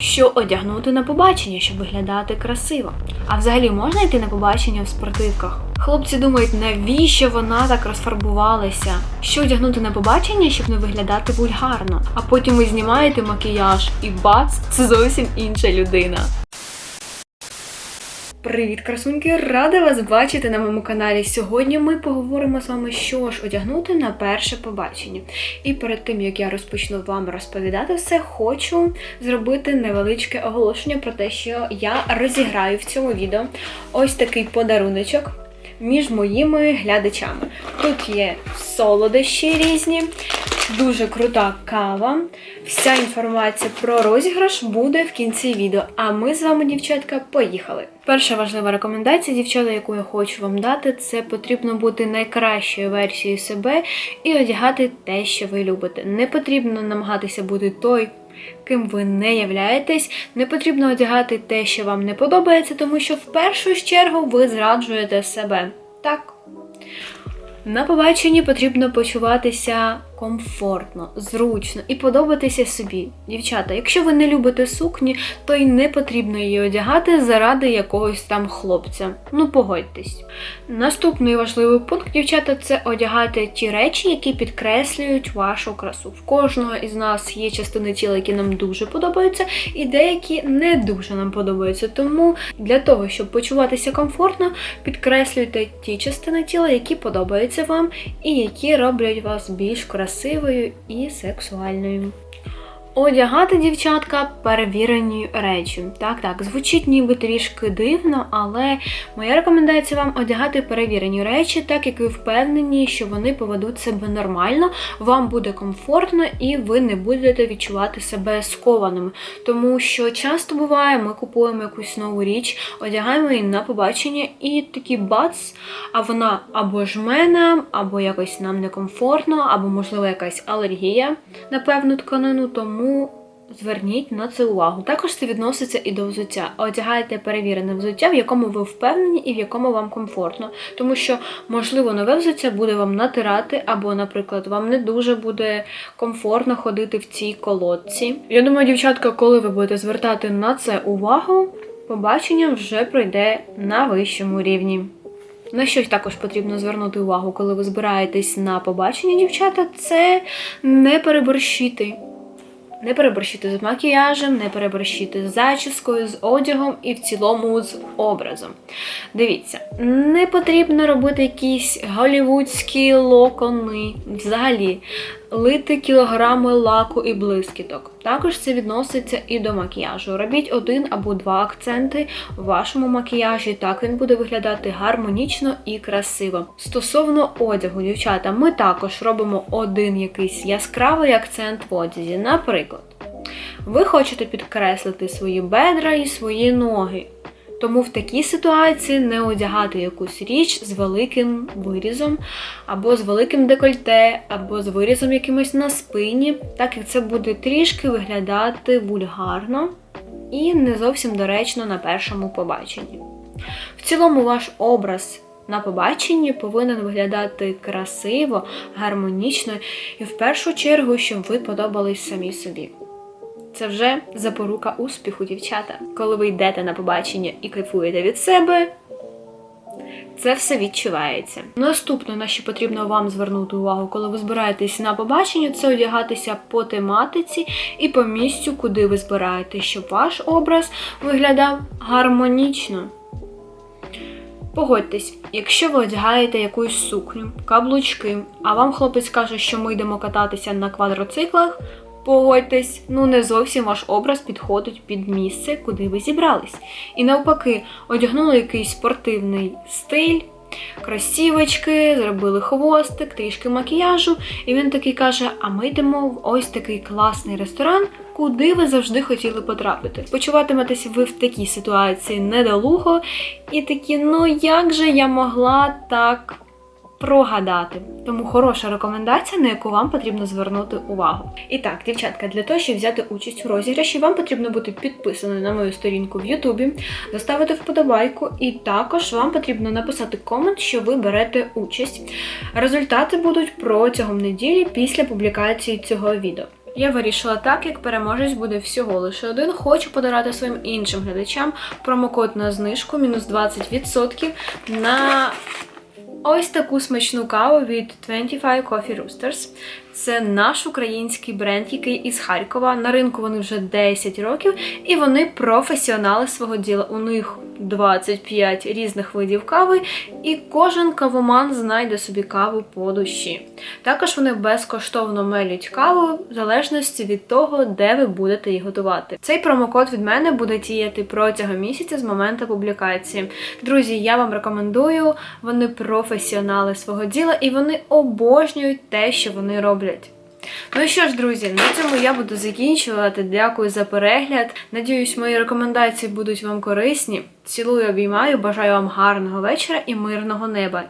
Що одягнути на побачення, щоб виглядати красиво? А взагалі можна йти на побачення в спортивках? Хлопці думають, навіщо вона так розфарбувалася? Що одягнути на побачення, щоб не виглядати вульгарно? А потім ви знімаєте макіяж і бац, це зовсім інша людина. Привіт, красуньки! Рада вас бачити на моєму каналі. Сьогодні ми поговоримо з вами, що ж одягнути на перше побачення. І перед тим як я розпочну вам розповідати все, хочу зробити невеличке оголошення про те, що я розіграю в цьому відео ось такий подаруночок між моїми глядачами. Тут є солодощі різні, дуже крута кава. Вся інформація про розіграш буде в кінці відео. А ми з вами, дівчатка, поїхали. Перша важлива рекомендація, дівчата, яку я хочу вам дати, це потрібно бути найкращою версією себе і одягати те, що ви любите. Не потрібно намагатися бути той. Ким ви не являєтесь, не потрібно одягати те, що вам не подобається, тому що в першу чергу ви зраджуєте себе. Так. На побаченні потрібно почуватися комфортно, зручно і подобатися собі. Дівчата, якщо ви не любите сукні, то й не потрібно її одягати заради якогось там хлопця. Ну погодьтесь. Наступний важливий пункт, дівчата, це одягати ті речі, які підкреслюють вашу красу. В кожного із нас є частини тіла, які нам дуже подобаються, і деякі не дуже нам подобаються. Тому для того, щоб почуватися комфортно, підкреслюйте ті частини тіла, які подобаються вам, і які роблять вас більш красивою і сексуальною. Одягати дівчатка перевірені речі. Так, так, звучить ніби трішки дивно, але моя рекомендація вам одягати перевірені речі, так як ви впевнені, що вони поведуть себе нормально, вам буде комфортно і ви не будете відчувати себе скованими. Тому що часто буває, ми купуємо якусь нову річ, одягаємо її на побачення, і такий бац, а вона або жме нам, або якось нам некомфортно, або, можливо, якась алергія на певну тканину. Тому Зверніть на це увагу. Також це відноситься і до взуття. Одягайте перевірене взуття, в якому ви впевнені і в якому вам комфортно. Тому що, можливо, нове взуття буде вам натирати, або, наприклад, вам не дуже буде комфортно ходити в цій колодці. Я думаю, дівчатка, коли ви будете звертати на це увагу, побачення вже пройде на вищому рівні. На що також потрібно звернути увагу, коли ви збираєтесь на побачення, дівчата, це не переборщити. Не переборщити з макіяжем, не переборщити з зачіскою, з одягом і в цілому з образом. Дивіться, не потрібно робити якісь голівудські локони, взагалі лити кілограми лаку і блискіток. Також це відноситься і до макіяжу. Робіть один або два акценти в вашому макіяжі, так він буде виглядати гармонічно і красиво. Стосовно одягу, дівчата, ми також робимо один якийсь яскравий акцент в одязі. Наприклад, ви хочете підкреслити свої бедра і свої ноги. Тому в такій ситуації не одягати якусь річ з великим вирізом, або з великим декольте, або з вирізом якимось на спині, так як це буде трішки виглядати вульгарно і не зовсім доречно на першому побаченні. В цілому, ваш образ на побаченні повинен виглядати красиво, гармонічно і в першу чергу, щоб ви подобались самі собі. Це вже запорука успіху, дівчата. Коли ви йдете на побачення і кайфуєте від себе, це все відчувається. Наступне, на що потрібно вам звернути увагу, коли ви збираєтесь на побачення, це одягатися по тематиці і по місцю, куди ви збираєтесь, щоб ваш образ виглядав гармонічно. Погодьтесь, якщо ви одягаєте якусь сукню, каблучки, а вам хлопець каже, що ми йдемо кататися на квадроциклах, Погодьтесь, ну не зовсім ваш образ підходить під місце, куди ви зібрались. І навпаки, одягнули якийсь спортивний стиль, красівочки, зробили хвостик, трішки макіяжу. І він такий каже: А ми йдемо в ось такий класний ресторан, куди ви завжди хотіли потрапити. Почуватиметесь ви в такій ситуації недолуго, і такі, ну як же я могла так прогадати. Тому хороша рекомендація, на яку вам потрібно звернути увагу. І так, дівчатка, для того, щоб взяти участь у розіграші, вам потрібно бути підписаною на мою сторінку в Ютубі, доставити вподобайку, і також вам потрібно написати комент, що ви берете участь. Результати будуть протягом неділі після публікації цього відео. Я вирішила так, як переможець буде всього лише один. Хочу подарувати своїм іншим глядачам промокод на знижку мінус 20% на ось таку смачну каву від 25 Coffee Roosters. Це наш український бренд, який із Харкова. На ринку вони вже 10 років, і вони професіонали свого діла. У них 25 різних видів кави, і кожен кавоман знайде собі каву по душі. Також вони безкоштовно мелють каву в залежності від того, де ви будете її готувати. Цей промокод від мене буде діяти протягом місяця з моменту публікації. Друзі, я вам рекомендую. Вони професіонали свого діла і вони обожнюють те, що вони роблять. Ну що ж, друзі, на цьому я буду закінчувати. Дякую за перегляд. Надіюсь, мої рекомендації будуть вам корисні. Цілую, обіймаю, бажаю вам гарного вечора і мирного неба.